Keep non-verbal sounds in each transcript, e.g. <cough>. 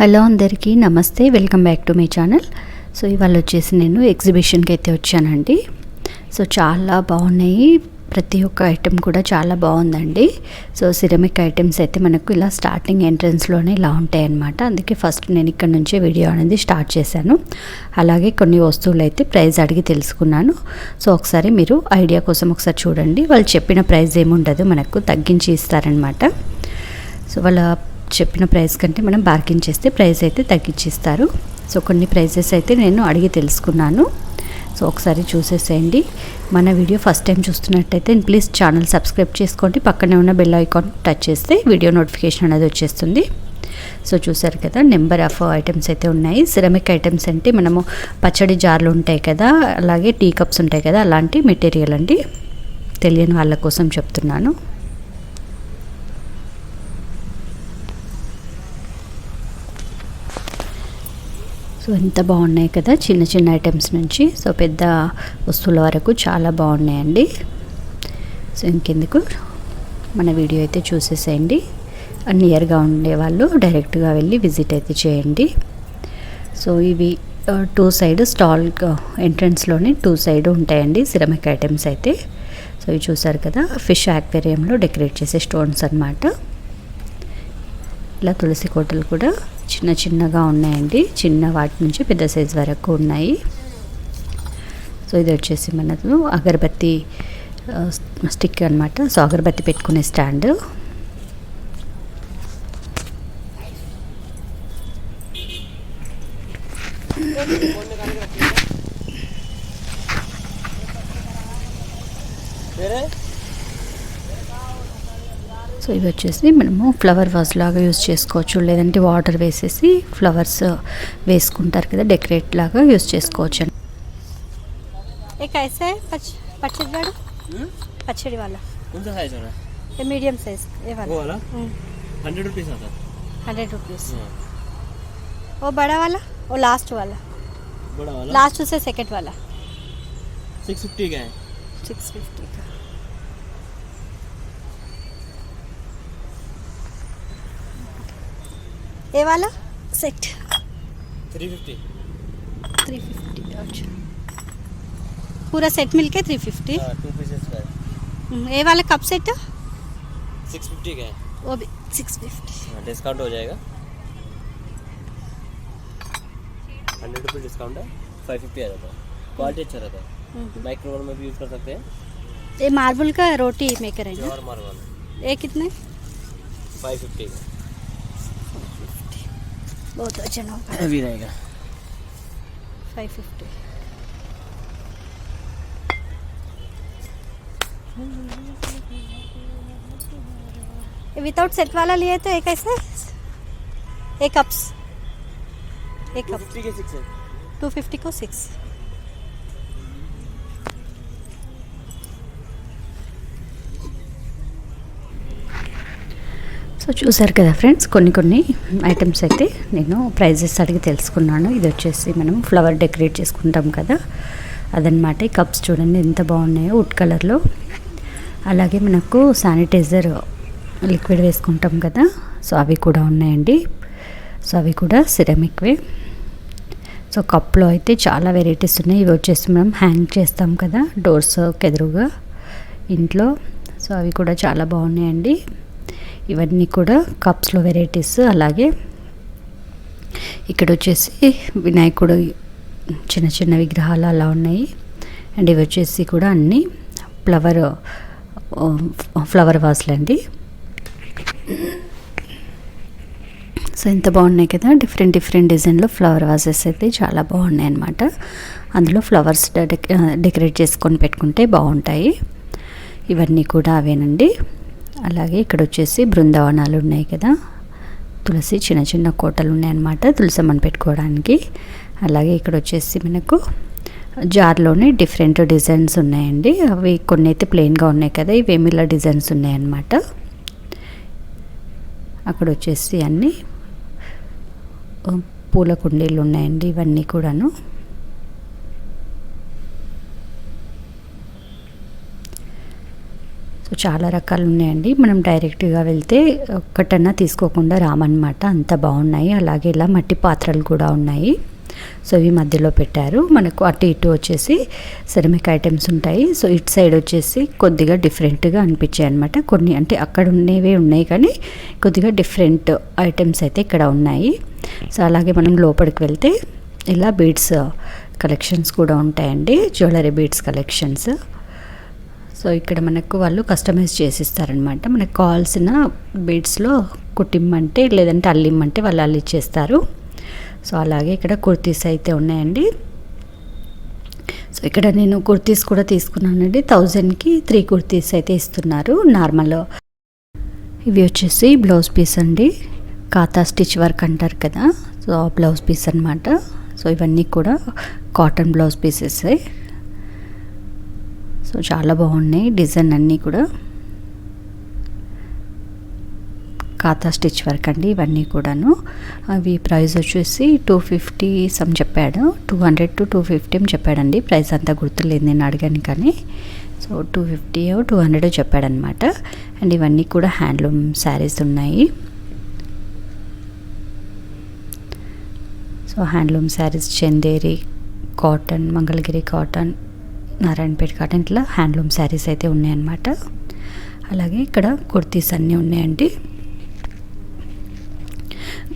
Hello అందరికీ నమస్తే welcome back to my channel. So ఇవాళ వచ్చేసి నేను ఎగ్జిబిషన్కి అయితే వచ్చానండి. సో చాలా బాగున్నాయి. ప్రతి ఒక్క ఐటెం కూడా చాలా బాగుందండి. సో సిరమిక్ ఐటమ్స్ అయితే మనకు ఇలా స్టార్టింగ్ ఎంట్రన్స్లోనే ఇలా ఉంటాయన్నమాట. అందుకే ఫస్ట్ నేను ఇక్కడ నుంచే వీడియో అనేది స్టార్ట్ చేశాను. అలాగే కొన్ని వస్తువులు అయితే ప్రైస్ అడిగి తెలుసుకున్నాను. సో ఒకసారి మీరు ఐడియా కోసం ఒకసారి చూడండి. వాళ్ళు చెప్పిన ప్రైస్ ఏముండదు మనకు తగ్గించి ఇస్తారనమాట సో వాళ్ళ చెప్పిన ప్రైస్ కంటే మనం బార్గెన్ చేస్తే ప్రైస్ అయితే తగ్గించిస్తారు. సో కొన్ని ప్రైజెస్ అయితే నేను అడిగి తెలుసుకున్నాను. సో ఒకసారి చూసేసేయండి. మన వీడియో ఫస్ట్ టైం చూస్తున్నట్టయితే ప్లీజ్ ఛానల్ సబ్స్క్రైబ్ చేసుకోండి. పక్కనే ఉన్న బెల్ ఐకాన్ టచ్ చేస్తే వీడియో నోటిఫికేషన్ అనేది వచ్చేస్తుంది. సో చూసారు కదా నెంబర్ ఆఫ్ ఐటమ్స్ అయితే ఉన్నాయి. సిరమిక్ ఐటమ్స్ అంటే మనము పచ్చడి జార్లు ఉంటాయి కదా అలాగే టీ కప్స్ ఉంటాయి కదా అలాంటి మెటీరియల్ అండి. తెలియని వాళ్ళ కోసం చెప్తున్నాను. సో ఎంత బాగున్నాయి కదా చిన్న చిన్న ఐటమ్స్ నుంచి. సో పెద్ద వస్తువుల వరకు చాలా బాగున్నాయండి. సో ఇంకెందుకు? మన వీడియో అయితే చూసేసేయండి. నియర్గా ఉండే వాళ్ళు డైరెక్ట్గా వెళ్ళి విజిట్ అయితే చేయండి. సో ఇవి టూ సైడ్ స్టాల్ ఎంట్రన్స్లోనే టూ సైడ్ ఉంటాయండి సిరమిక్ ఐటమ్స్ అయితే. సో ఇవి చూసారు కదా ఫిష్ యాక్వేరియంలో డెకరేట్ చేసే స్టోన్స్ అన్నమాట. ఇలా తులసి కోటలు కూడా చిన్న చిన్నగా ఉన్నాయండి. చిన్న వాటి నుంచి పెద్ద సైజ్ వరకు ఉన్నాయి. సో ఇది వచ్చేసి మనకు అగరబత్తి స్టిక్ అనమాట సో అగరబత్తి పెట్టుకునే స్టాండ్ సో ఇవి వచ్చేసి మనము ఫ్లవర్ వాజ్ లాగా యూస్ చేసుకోవచ్చు లేదంటే వాటర్ వేసేసి ఫ్లవర్స్ వేసుకుంటారు కదా డెకరేట్ లాగా యూస్ చేసుకోవచ్చు ये कैसे है पच पचड़ी वाला पचड़ी वाला कौन सा साइज होना ये मीडियम साइज ये वो वाला वाला हंड्रेड रुपीज आता हंड्रेड रुपीज़ है वो बड़ा वाला वो लास्ट वाला बड़ा वाला लास्ट से सेकंड वाला सिक्स फिफ्टी का है सिक्स फिफ्टी का ये वाला? Set three fifty three fifty अच्छा। पूरा सेट मिलके थ्री फिफ्टी टू पीसेस का ये वाला कप सेट सिक्स फिफ्टी का है। वो भी सिक्स फिफ्टी डिस्काउंट हो जाएगा। हंड्रेड रुपीज़ डिस्काउंट है। फाइव फिफ्टी आ जाता है। क्वालिटी अच्छा रहता है। माइक्रोवेव में भी यूज़ कर सकते हैं। ये मार्बल का रोटी मेकर है प्योर मार्बल ये कितने? फाइव फिफ्टी का। बहुत अच्छा ना हैवी <laughs> रहेगा। फाइव फिफ्टी विदाउट सेट वाला लिए तो एक ऐसे? एक कप्स एक कप टू फिफ्टी को सिक्स సో చూసారు కదా ఫ్రెండ్స్ కొన్ని కొన్ని ఐటమ్స్ అయితే నేను ప్రైజెస్ అడిగి తెలుసుకున్నాను. ఇది వచ్చేసి మనం ఫ్లవర్ డెకరేట్ చేసుకుంటాం కదా అదనమాట ఈ కప్స్ చూడండి ఎంత బాగున్నాయో వుడ్ కలర్లో అలాగే మనకు శానిటైజర్ లిక్విడ్ వేసుకుంటాం కదా సో అవి కూడా ఉన్నాయండి. సో అవి కూడా సిరమిక్వే సో కప్లో అయితే చాలా వెరైటీస్ ఉన్నాయి. ఇవి వచ్చేసి మనం హ్యాంగ్ చేస్తాం కదా డోర్స్ ఎదురుగా ఇంట్లో. సో అవి కూడా చాలా బాగున్నాయండి. ఇవన్నీ కూడా కప్స్లో వెరైటీస్ అలాగే ఇక్కడ వచ్చేసి వినాయకుడు చిన్న చిన్న విగ్రహాలు అలా ఉన్నాయి. అండ్ ఇవి వచ్చేసి కూడా అన్నీ ఫ్లవర్ ఫ్లవర్ వాజ్లు అండి. సో ఎంత బాగున్నాయి కదా డిఫరెంట్ డిఫరెంట్ డిజైన్లో ఫ్లవర్ వాసెస్ అయితే చాలా బాగున్నాయి అన్నమాట. అందులో ఫ్లవర్స్ డెకరేట్ చేసుకొని పెట్టుకుంటే బాగుంటాయి. ఇవన్నీ కూడా అవేనండి. అలాగే ఇక్కడ వచ్చేసి బృందావనాలు ఉన్నాయి కదా. తులసి చిన్న చిన్న కోటలు ఉన్నాయన్నమాట తులసమ్మని పెట్టుకోవడానికి. అలాగే ఇక్కడ వచ్చేసి మనకు జార్లోనే డిఫరెంట్ డిజైన్స్ ఉన్నాయండి. అవి కొన్ని అయితే ప్లెయిన్గా ఉన్నాయి కదా ఇవేమి ఇలా డిజైన్స్ ఉన్నాయన్నమాట. అక్కడ వచ్చేసి అన్నీ పూల కుండీలు ఉన్నాయండి ఇవన్నీ కూడాను. సో చాలా రకాలు ఉన్నాయండి. మనం డైరెక్ట్గా వెళ్తే ఒక్కటన్నా తీసుకోకుండా రామన్నమాట. అంత బాగున్నాయి. అలాగే ఇలా మట్టి పాత్రలు కూడా ఉన్నాయి. సో ఇవి మధ్యలో పెట్టారు. మనకు అటు ఇటు వచ్చేసి సెరమిక్ ఐటమ్స్ ఉంటాయి. సో ఇటు సైడ్ వచ్చేసి కొద్దిగా డిఫరెంట్గా అనిపించాయి అనమాట కొన్ని అంటే అక్కడ ఉండేవే ఉన్నాయి కానీ కొద్దిగా డిఫరెంట్ ఐటమ్స్ అయితే ఇక్కడ ఉన్నాయి. సో అలాగే మనం లోపలికి వెళ్తే ఇలా బీడ్స్ కలెక్షన్స్ కూడా ఉంటాయండి. Jewellery beads collections. సో ఇక్కడ మనకు వాళ్ళు కస్టమైజ్ చేసి ఇస్తారనమాట మనకు కావాల్సిన బీడ్స్లో కుట్టిమ్మంటే లేదంటే అల్లిమ్మంటే వాళ్ళు అల్లిచ్చేస్తారు. సో అలాగే ఇక్కడ కుర్తీస్ అయితే ఉన్నాయండి. సో ఇక్కడ నేను కుర్తీస్ కూడా తీసుకున్నానండి. థౌజండ్కి త్రీ కుర్తీస్ అయితే ఇస్తున్నారు నార్మల్ ఇవి వచ్చేసి బ్లౌజ్ పీస్ అండి. కాతా స్టిచ్ వర్క్ అంటారు కదా సో బ్లౌజ్ పీస్ అనమాట సో ఇవన్నీ కూడా కాటన్ బ్లౌజ్ పీసెస్. సో చాలా బాగున్నాయి డిజైన్ అన్నీ కూడా. కాతా స్టిచ్ వర్క్ అండి ఇవన్నీ కూడాను. అవి ప్రైస్ వచ్చేసి టూ ఫిఫ్టీ సమ్ చెప్పాడు. Two hundred to two fifty అని చెప్పాడండి. ప్రైస్ అంతా గుర్తులేదు నేను అడిగాను కానీ. So two fifty two hundred చెప్పాడనమాట అండ్ ఇవన్నీ కూడా హ్యాండ్లూమ్ శారీస్ ఉన్నాయి. So handloom sarees Chanderi cotton Mangalagiri cotton Narayanpet cotton ఇట్లా హ్యాండ్లూమ్ శారీస్ అయితే ఉన్నాయన్నమాట. అలాగే ఇక్కడ కుర్తీస్ అన్నీ ఉన్నాయండి.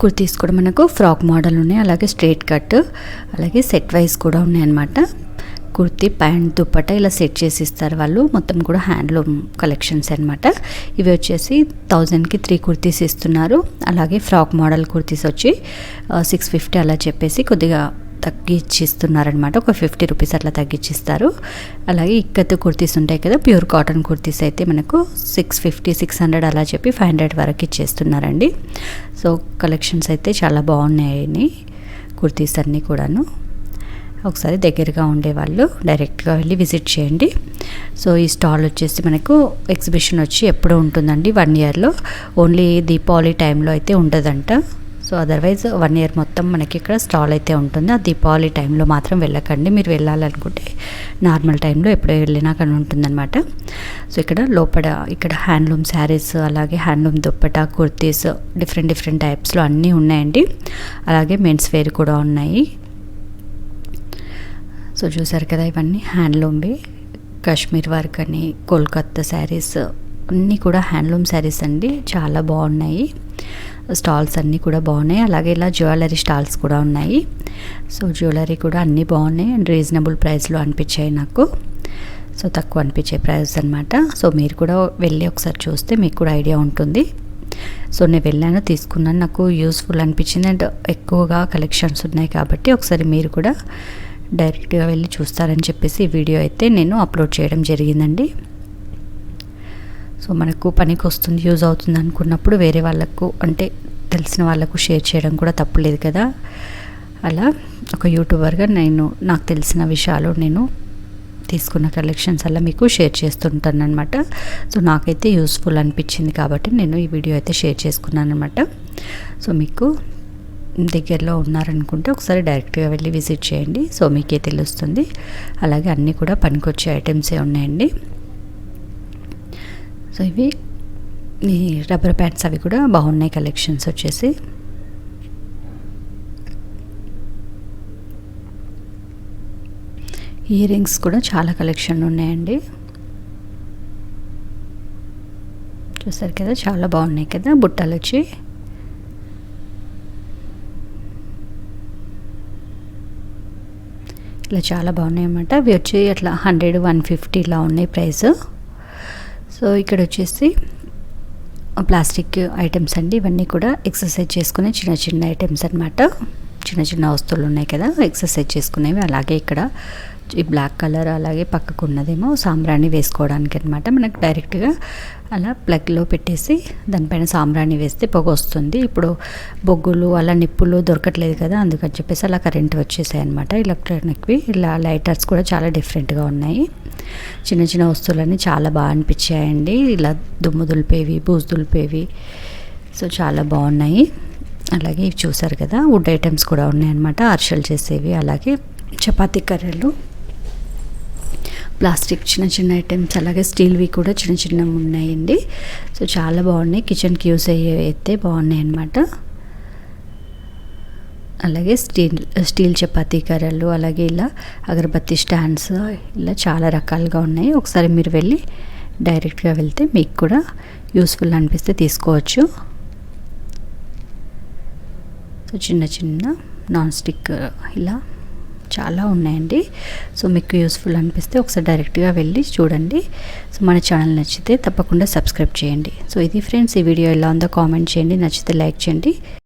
కుర్తీస్ కూడా మనకు ఫ్రాక్ మోడల్ ఉన్నాయి అలాగే స్ట్రేట్ కట్ అలాగే సెట్ వైజ్ కూడా ఉన్నాయన్నమాట. కుర్తీ ప్యాంట్ దుప్పట ఇలా సెట్ చేసి ఇస్తారు వాళ్ళు మొత్తం కూడా హ్యాండ్లూమ్ కలెక్షన్స్ అనమాట ఇవి వచ్చేసి థౌజండ్కి త్రీ కుర్తీస్ ఇస్తున్నారు. అలాగే ఫ్రాక్ మోడల్ కుర్తీస్ వచ్చి సిక్స్ ఫిఫ్టీ అలా చెప్పేసి కొద్దిగా తగ్గించిస్తున్నారనమాట ఒక ఫిఫ్టీ రూపీస్ అట్లా తగ్గించిస్తారు అలాగే ఇక్కత్ కుర్తీస్ ఉంటాయి కదా ప్యూర్ కాటన్ కుర్తీస్ అయితే మనకు సిక్స్ ఫిఫ్టీ సిక్స్ హండ్రెడ్ అలా చెప్పి ఫైవ్ హండ్రెడ్ వరకు ఇచ్చేస్తున్నారండి. సో కలెక్షన్స్ అయితే చాలా బాగున్నాయని కుర్తీస్ అన్నీ కూడాను. ఒకసారి దగ్గరగా ఉండేవాళ్ళు డైరెక్ట్గా వెళ్ళి విజిట్ చేయండి. సో ఈ స్టాల్ వచ్చేసి మనకు ఎగ్జిబిషన్ వచ్చి ఎప్పుడూ ఉంటుందండి వన్ ఇయర్లో. ఓన్లీ దీపావళి టైంలో అయితే ఉండదంట సో అదర్వైజ్ వన్ ఇయర్ మొత్తం మనకి ఇక్కడ స్టాల్ అయితే ఉంటుంది. ఆ దీపావళి టైంలో మాత్రం వెళ్ళకండి. మీరు వెళ్ళాలనుకుంటే నార్మల్ టైంలో ఎప్పుడో వెళ్ళినా కానీ ఉంటుందన్నమాట. సో ఇక్కడ లోపల ఇక్కడ హ్యాండ్లూమ్ శారీస్ అలాగే handloom dupatta kurtis different different టైప్స్లో అన్నీ ఉన్నాయండి. అలాగే మెన్స్ వేర్ కూడా ఉన్నాయి. సో చూసారు కదా ఇవన్నీ? హ్యాండ్లూమ్వి కాశ్మీర్ వర్క్ అని కోల్కత్తా శారీస్ అన్నీ కూడా హ్యాండ్లూమ్ శారీస్ అండి. చాలా బాగున్నాయి. స్టాల్స్ అన్నీ కూడా బాగున్నాయి. అలాగే ఇలా జ్యువెలరీ స్టాల్స్ కూడా ఉన్నాయి. సో జ్యువెలరీ కూడా అన్నీ బాగున్నాయి. అండ్ రీజనబుల్ ప్రైస్లో అనిపించాయి నాకు. సో తక్కువ అనిపించే ప్రైస్ అనమాట సో మీరు కూడా వెళ్ళి ఒకసారి చూస్తే మీకు కూడా ఐడియా ఉంటుంది. సో నేను వెళ్ళాను తీసుకున్నాను. నాకు యూస్ఫుల్ అనిపించింది. అండ్ ఎక్కువగా కలెక్షన్స్ ఉన్నాయి కాబట్టి ఒకసారి మీరు కూడా డైరెక్ట్గా వెళ్ళి చూస్తారని చెప్పేసి ఈ వీడియో అయితే నేను అప్లోడ్ చేయడం జరిగిందండి. సో మనకు పనికి వస్తుంది యూజ్ అవుతుంది అనుకున్నప్పుడు వేరే వాళ్ళకు అంటే తెలిసిన వాళ్ళకు షేర్ చేయడం కూడా తప్పులేదు కదా. అలా ఒక యూట్యూబర్గా నేను నాకు తెలిసిన విషయాలు నేను తీసుకున్న కలెక్షన్స్ అలా మీకు షేర్ చేస్తుంటాను అనమాట సో నాకైతే యూస్ఫుల్ అనిపించింది కాబట్టి నేను ఈ వీడియో అయితే షేర్ చేసుకున్నాను అనమాట సో మీకు దగ్గరలో ఉన్నారనుకుంటే ఒకసారి డైరెక్ట్గా వెళ్ళి విజిట్ చేయండి. సో మీకే తెలుస్తుంది. అలాగే అన్నీ కూడా పనికొచ్చే ఐటమ్సే ఉన్నాయండి. సో ఇవి ఈ రబ్బర్ ప్యాడ్స్ అవి కూడా బాగున్నాయి కలెక్షన్స్ వచ్చేసి. ఇయర్ రింగ్స్ కూడా చాలా కలెక్షన్ ఉన్నాయండి. చూసారు కదా చాలా బాగున్నాయి కదా బుట్టలు వచ్చి. ఇలా చాలా బాగున్నాయి అన్నమాట అవి వచ్చి అట్లా హండ్రెడ్ వన్ ఫిఫ్టీ ఇలా ఉన్నాయి ప్రైస్. సో ఇక్కడ వచ్చేసి ప్లాస్టిక్ ఐటమ్స్ అండి ఇవన్నీ కూడా ఎక్సర్సైజ్ చేసుకునే చిన్న చిన్న ఐటమ్స్ అనమాట చిన్న చిన్న వస్తువులు ఉన్నాయి కదా ఎక్సర్సైజ్ చేసుకునేవి అలాగే ఇక్కడ. ఈ బ్లాక్ కలర్ అలాగే పక్కకు ఉన్నదేమో సాంబ్రాణి వేసుకోవడానికి అనమాట మనకు డైరెక్ట్గా అలా ప్లగ్లో పెట్టేసి దానిపైన సాంబ్రాణి వేస్తే పొగ వస్తుంది. ఇప్పుడు బొగ్గులు అలా నిప్పులు దొరకట్లేదు కదా అందుకని చెప్పేసి అలా కరెంట్ వచ్చేసాయి అనమాట ఎలక్ట్రానిక్వి ఇలా లైటర్స్ కూడా చాలా డిఫరెంట్గా ఉన్నాయి. చిన్న చిన్న వస్తువులన్నీ చాలా బాగా అనిపించాయండి. ఇలా దుమ్ము దులిపేవి బూజు దులిపేవి. సో చాలా బాగున్నాయి. అలాగే ఇవి చూసారు కదా వుడ్ ఐటమ్స్ కూడా ఉన్నాయన్నమాట. అర్షలు చేసేవి అలాగే చపాతీ కర్రలు ప్లాస్టిక్ చిన్న చిన్న ఐటమ్స్ అలాగే స్టీల్వి కూడా చిన్న చిన్నవి ఉన్నాయండి. సో చాలా బాగున్నాయి. కిచెన్కి యూస్ అయ్యే అయితే బాగున్నాయి అన్నమాట అలాగే స్టీల్ స్టీల్ చపాతీ కర్రలు అలాగే ఇలా అగరబత్తి స్టాండ్స్ ఇలా చాలా రకాలుగా ఉన్నాయి. ఒకసారి మీరు వెళ్ళి డైరెక్ట్గా వెళ్తే మీకు కూడా యూస్ఫుల్ అనిపిస్తే తీసుకోవచ్చు. సో చిన్న చిన్న నాన్ స్టిక్ ఇలా చాలా ఉన్నాయండి. సో మీకు యూస్ఫుల్ అనిపిస్తే ఒకసారి డైరెక్ట్గా వెళ్ళి చూడండి. సో మన ఛానల్ నచ్చితే తప్పకుండా సబ్స్క్రైబ్ చేయండి. సో ఇది ఫ్రెండ్స్ ఈ వీడియో ఎలా ఉందో కామెంట్ చేయండి. నచ్చితే లైక్ చేయండి.